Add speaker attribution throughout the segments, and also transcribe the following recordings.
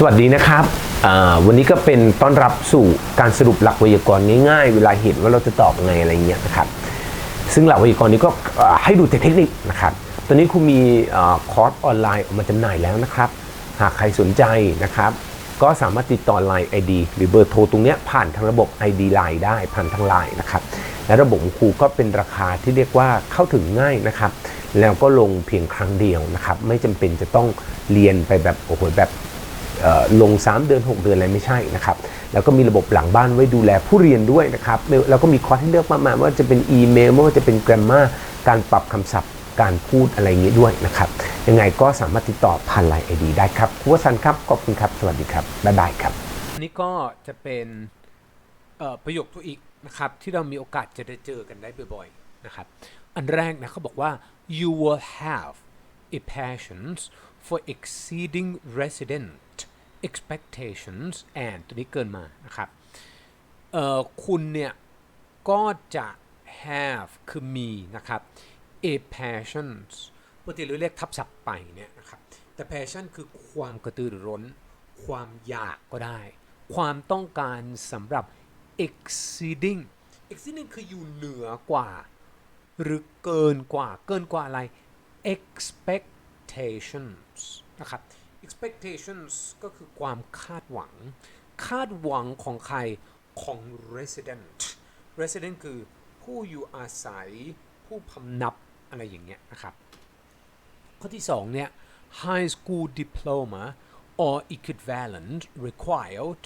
Speaker 1: สวัสดีนะครับ วันนี้ก็เป็นต้อนรับสู่การสรุปหลักไวยากรณ์ง่ายๆ เวลาเห็นว่าเราจะตอบไงอะไรเงี้ยนะครับ ซึ่งหลักไวยากรณ์นี้ก็ให้ดูแต่เทคนิคนะครับ ตอนนี้ครูมีอคอร์สออนไลน์ออกมาจำหน่ายแล้วนะครับ หากใครสนใจนะครับ ก็สามารถติดต่อ Line ID หรือเบอร์โทรตรงเนี้ยผ่านทางระบบ ID Line ได้ผ่านทาง Line นะครับ และระบบของครูก็เป็นราคาที่เรียกว่าเข้าถึงง่ายนะครับ แล้วก็ลงเพียงครั้งเดียวนะครับ ไม่จำเป็นจะต้องเรียนไปแบบโอ้โหแบบ ลง 3 เดือน 6 เดือนอะไรไม่ใช่นะครับแล้วก็มีระบบหลังบ้านไว้ดูแลผู้เรียนด้วยนะครับแล้วก็มีคอร์สให้เลือกมากมายว่าจะเป็นอีเมลไม่ว่าจะเป็น grammar การปรับคำศัพท์การพูดอะไรอย่างนี้ด้วยนะครับ ยังไงก็สามารถติดต่อผ่านไลน์ไอดีได้ครับครูวสันครับ ขอบคุณครับ สวัสดีครับ บ๊ายบายครับ
Speaker 2: นนี้ก็จะเป็นประโยคตัวอีกนะครับ ที่เรามีโอกาสจะได้เจอกันได้บ่อยๆนะครับ อันแรกนะเขาบอกว่า you will have a passion for exceeding resident expectations and ตัวนี้เกินมานะครับเอ่อคุณเนี่ย ก็จะ have คือมีนะครับ a passion ปกติเราเรียกทับศัพท์ไปเนี่ยนะครับ แต่ passion คือความกระตือรือร้น ความอยากก็ได้ ความต้องการสำหรับ exceeding exceeding คืออยู่เหนือกว่า หรือเกินกว่า เกินกว่าอะไร expectations นะครับ expectations ก็คือความคาดหวัง คาดหวังของใครของ resident resident คือผู้อยู่อาศัย ผู้พำนับอะไรอย่างเงี้ยนะครับ ข้อที่สองเนี่ย high school diploma or equivalent required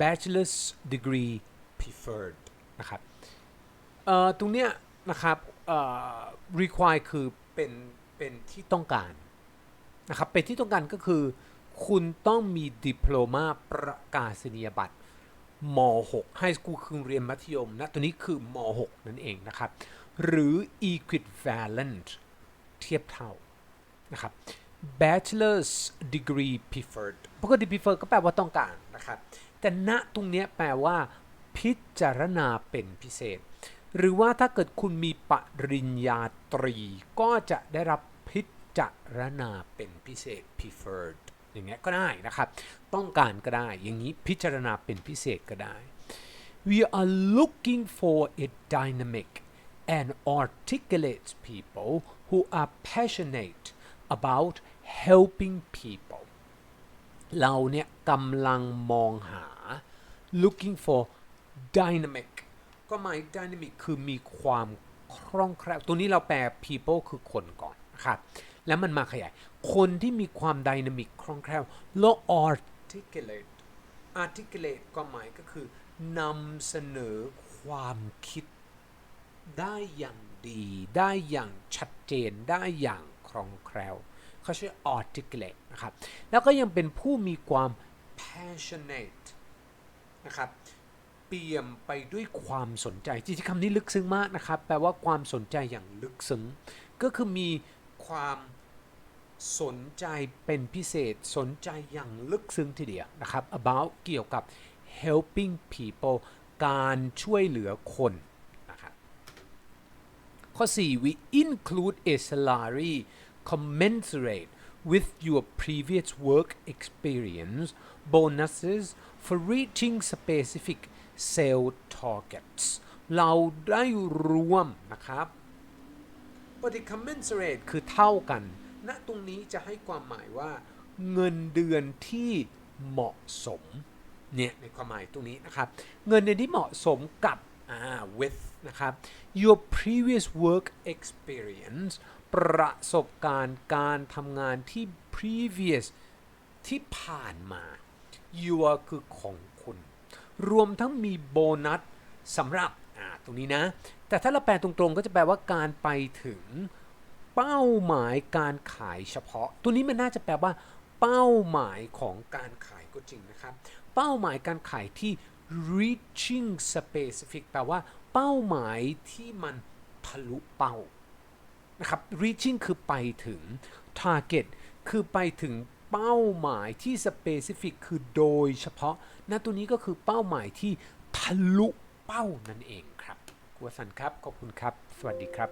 Speaker 2: bachelor's degree preferred นะครับตรงเนี้ยนะครับ require คือเป็นเป็นที่ต้องการ นะครับเป็นที่ต้องการก็คือ คุณต้องมีดิโพลมาประกาศนียบัตรม .6 High School คือโรงเรียนมัธยมนะตัวนี้คือม .6 นั่นเองนะครับ หรือ equivalent เทียบเท่านะครับ bachelor's degree preferred ปกติ preferred ก็แปลว่าต้องการนะครับ แต่ณตรงนี้แปลว่า พิจารณาเป็นพิเศษ หรือว่าถ้าเกิดคุณมีปริญญาตรี ก็จะได้รับพิ จารณาเป็นพิเศษ preferred อย่างเงี้ยก็ได้นะครับ ต้องการก็ได้ อย่างนี้พิจารณาเป็นพิเศษก็ได้ We are looking for a dynamic and articulate people who are passionate about helping people เราเนี่ยกำลังมองหา looking for dynamic ก็หมาย dynamic คือมีความคล่องแคล่ว ตัวนี้เราแปล people คือคนก่อนนะครับ แล้วมันมาขยาย คนที่มีความ dynamic คล่องแคล่วแล้ว articulate articulate ก็หมายก็คือนำเสนอความคิด ได้อย่างดี ได้อย่างชัดเจนได้อย่างคล่องแคล่วเขาชื่อ articulate นะครับ แล้วก็ยังเป็นผู้มีความ passionate นะครับเปี่ยมไปด้วยความสนใจจริงๆคำนี้ลึกซึ้งมากนะครับ แปลว่าความสนใจอย่างลึกซึ้ง ก็คือมี ความสนใจเป็นพิเศษสนใจอย่างลึกซึ้งทีเดียวนะครับ about เกี่ยวกับ helping people การช่วยเหลือคนนะครับข้อ 4 we include a salary commensurate with your previous work experience bonuses for reaching specific sales targets เราได้รวมนะครับ ปฏิ commensurate คือเท่ากันณตรงนี้จะให้ความหมายว่า เงินเดือนที่เหมาะสมเนี่ยในความหมายตรงนี้นะครับ เงินเดือนที่เหมาะสมกับอ่า with นะครับ your previous work experience ประสบการณ์การทำงานที่ previous ที่ผ่านมา your คือของคุณ รวมทั้งมีโบนัสสำหรับอ่า ตรงนี้นะ แต่ถ้าเราแปลตรงๆ ก็จะแปลว่าการไปถึงเป้าหมายการขายเฉพาะ ตัวนี้มันน่าจะแปลว่า เป้าหมายของการขายก็จริงนะครับ เป้าหมายการขายที่ reaching specific แปลว่า เป้าหมายที่มันทะลุเป้านะครับ reaching คือไปถึง target คือไปถึงเป้าหมายที่ specific คือโดยเฉพาะนะตัวนี้ก็คือเป้าหมายที่ทะลุ เป้านั่นเองครับกัวสันครับ ขอบคุณครับ สวัสดีครับ